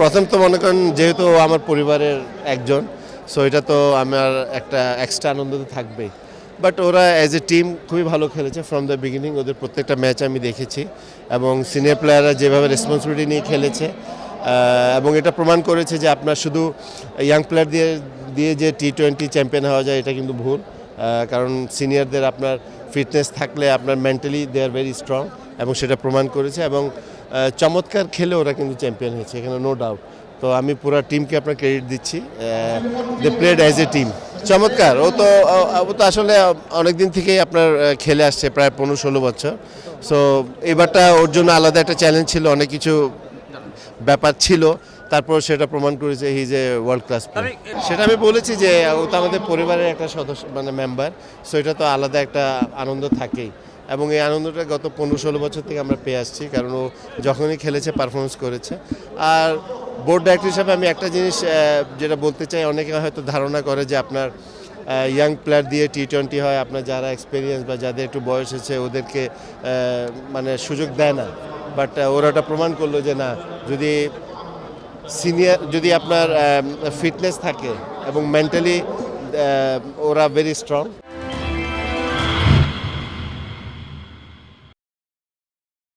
প্রথম তো মনে করেন যেহেতু আমার পরিবারের একজন সো এটা তো আমার একটা এক্সট্রা আনন্দ তো থাকবেই। বাট ওরা অ্যাজ এ টিম খুবই ভালো খেলেছে ফ্রম দ্য বিগিনিং ওদের প্রত্যেকটা ম্যাচ আমি দেখেছি এবং সিনিয়র প্লেয়াররা যেভাবে রেসপন্সিবিলিটি নিয়ে খেলেছে এবং এটা প্রমাণ করেছে যে আপনার শুধু ইয়াং প্লেয়ার দিয়ে দিয়ে যে টি টোয়েন্টি চ্যাম্পিয়ন হওয়া যায় এটা কিন্তু ভুল কারণ সিনিয়রদের আপনার ফিটনেস থাকলে আপনার mentally they are very strong এবং সেটা প্রমাণ করেছে এবং চমৎকার খেলে ওরা কিন্তু চ্যাম্পিয়ন হয়েছে এখানে নো ডাউট তো আমি পুরো টিমকে আপনার ক্রেডিট দিচ্ছি they played as a team চমৎকার ও তো ও- তো আসলে অনেক দিন থেকেই আপনার খেলে আসছে প্রায় পনেরো ষোলো বছর। সো এবারটা ওর জন্য আলাদা একটা চ্যালেঞ্জ ছিল অনেক কিছু ব্যাপার ছিল। তারপর সেটা প্রমাণ করেছে হিজ এ ওয়ার্ল্ড ক্লাস সেটা আমি বলেছি যে ও তো আমাদের পরিবারের একটা সদস্য মানে মেম্বার সো এটা তো আলাদা একটা আনন্দ থাকেই। এবং এই আনন্দটা গত পনেরো ষোলো বছর থেকে আমরা পেয়ে আসছি, কারণ ও যখনই খেলেছে পারফরমেন্স করেছে। আর বোর্ড ডাইরেক্টর হিসাবে আমি একটা জিনিস যেটা বলতে চাই, অনেকে হয়তো ধারণা করে যে আপনার ইয়াং প্লেয়ার দিয়ে টি টোয়েন্টি হয়, আপনার যারা এক্সপিরিয়েন্স বা যাদের একটু বয়স হয়েছে, ওদেরকে মানে সুযোগ দেয় না। বাট ওরা ওটা প্রমাণ করল যে না, যদি সিনিয়র যদি আপনার ফিটনেস থাকে এবং মেন্টালি ওরা ভেরি স্ট্রং